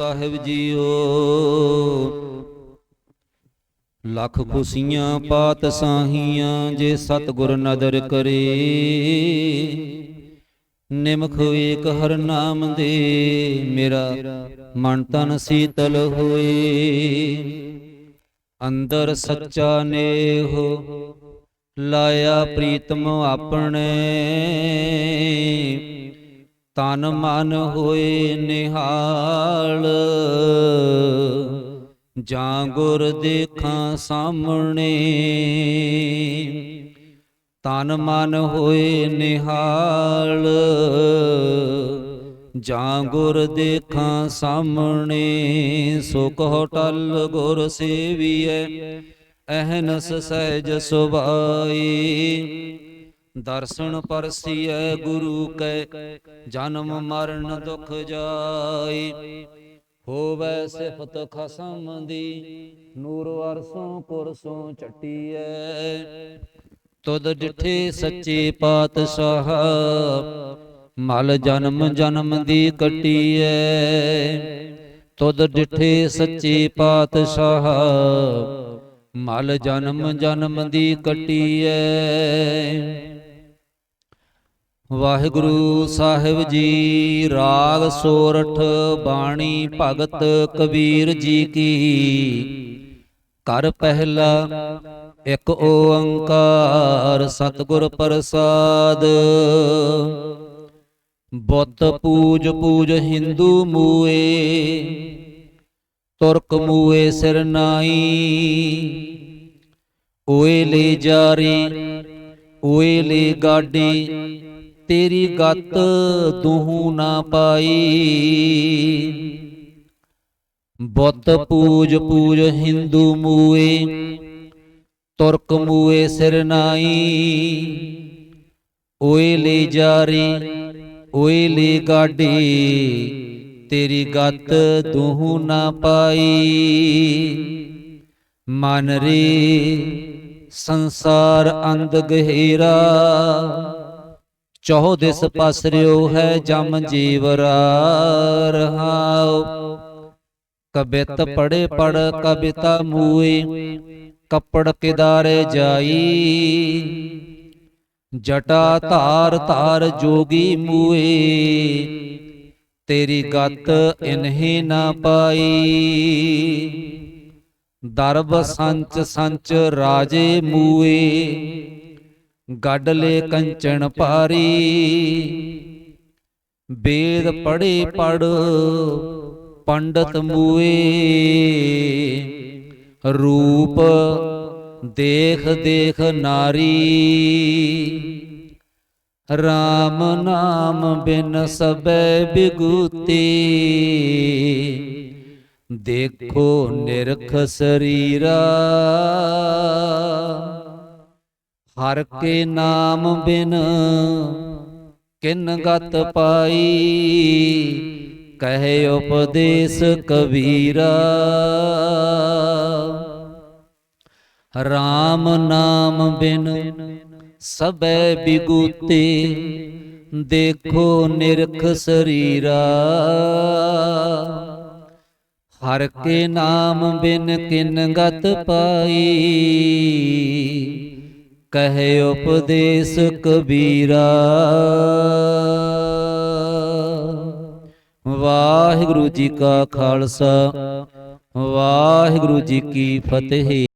ਸਾਹਿਬ JIO. Lakh ਖੁਸ਼ੀਆਂ ਪਾਤ ਸਾਹੀਆਂ ਜੇ ਸਤਿਗੁਰ ਨਦਰ ਕਰੇ। ਨਿਮਖ ਏਕ ਹਰ ਨਾਮ ਦੇ, ਮੇਰਾ ਮਨ ਤਨ ਸੀਤਲ ਹੋਏ। ਅੰਦਰ ਸੱਚਾ ਨੇਹ ਲਾਇਆ ਪ੍ਰੀਤਮ ਆਪਣੇ। ਤਨ ਮਨ ਹੋਏ ਨਿਹਾਲ। ਜਾਂ ਗੁਰ ਦੇਖਾਂ ਸਾਹਮਣੇ। ਤਨ ਮਨ ਹੋਏ ਨਿਹਾਲ। ਜਾਂ ਗੁਰ ਦੇਖਾਂ ਸਾਹਮਣੇ। ਸੁਖ ਕਹੋ ਟਲ ਗੁਰ ਸੇਵੀਐ। ਅਹਨਸ ਸਹਿਜ ਸੁਭਾਈ। ਦਰਸ਼ਨ ਪਰਸੀਐ ਗੁਰੂ ਕੈ, ਜਨਮ ਮਰਨ ਦੁਖ ਜਾਈ। ਹੋਵੈ ਸਿਫਤ ਖਸਮ ਦੀ, ਨੂਰ ਵਰਸੋਂ ਪੁਰਸੋਂ ਚਟੀਐ। ਤੁਧ ਡਿਠੇ ਸੱਚੇ ਪਾਤਸ਼ਾਹ, ਮਲ ਜਨਮ ਜਨਮ ਦੀ ਕਟੀਐ। ਤੁਧ ਡਿਠੇ ਸੱਚੇ ਪਾਤਸ਼ਾਹ, ਮਲ ਜਨਮ ਜਨਮ ਦੀ ਕਟੀਐ। ਵਾਹਿਗੁਰੂ ਸਾਹਿਬ ਜੀ, ਰਾਗ ਸੋਰਠ ਬਾਣੀ ਭਗਤ ਕਬੀਰ ਜੀ ਕੀ। ਕਰ ਪਹਿਲਾ ਇੱਕ ਓੰਕਾਰ ਸਤਿਗੁਰ ਪ੍ਰਸਾਦ। ਬੁੱਤ ਪੂਜ ਪੂਜ ਹਿੰਦੂ ਮੂਏ, ਤੁਰਕ ਮੂਏ ਸਿਰ ਨਾਈ ਓਏ ਲੈ ਜਾਰੀ, ਓਏ ਲੈ ਗਾਡੀ ਤੇਰੀ ਗਤ ਤੂੰ ਨਾ ਪਾਈ। ਬੁੱਤ ਪੂਜ ਪੂਜ ਹਿੰਦੂ ਮੂਏ, ਤੁਰਕ ਮੂਏ ਸਿਰ ਨਾਈ। ਓਏ ਲੈ ਜਾਰੀ, ਓਏ ਲੈ ਗਾਡੀ ਤੇਰੀ ਗਤ ਤੂੰ ਨਾ ਪਾਈ। ਮਨ ਰੇ ਸੰਸਾਰ ਅੰਧ ਗਹਿਰਾ ਚੌਹ ਦਿਸ ਪਸਰਿਓ ਹੈ ਜਮ ਜੀਵਰਾ ਰਹਾਉ। ਕਬਿਤ ਪੜੇ ਪੜ ਕਬਿਤਾ ਮੂਏ ਕੱਪੜ ਕਿਦਾਰੇ ਜਾਈ। ਜਟਾ ਧਾਰ ਧਾਰ ਜੋਗੀ ਮੂਏ ਤੇਰੀ ਗਤ ਇਨਹੀ ਨਾ ਪਾਈ। ਦਰਬ ਸੰਚ ਸੰਚ ਰਾਜੇ ਮੂਏ ਗੱਡਲੇ ਕੰਚਨ ਪਾਰੀ। ਵੇਦ ਪੜੇ ਪੜ ਪੰਡਤ ਮੂਏ। ਰੂਪ ਦੇਖ ਦੇਖ ਨਾਰੀ। RAM ਨਾਮ ਬਿਨ ਸਬੈ ਬਿਗੂਤੀ। ਦੇਖੋ ਨਿਰਖ ਸਰੀਰਾ। ਹਰ ਕੇ ਨਾਮ ਬਿਨ ਕਿਨ ਗਤ ਪਾਈ? ਕਹੇ ਉਪਦੇਸ਼ ਕਬੀਰਾ। RAM ਨਾਮ ਬਿਨ ਸਬੈ ਬਿਗੂਤੇ, ਦੇਖੋ ਨਿਰਖ ਸਰੀਰਾ। ਹਰ ਕੇ ਨਾਮ ਬਿਨ ਕਿਨ ਗਤ ਪਾਈ? ਕਹੇ ਉਪਦੇਸ਼ ਕਬੀਰਾ ਵਾਹਿਗੁਰੂ ਜੀ ਕਾ ਖਾਲਸਾ। ਵਾਹਿਗੁਰੂ ਜੀ ਕੀ ਫਤਿਹ।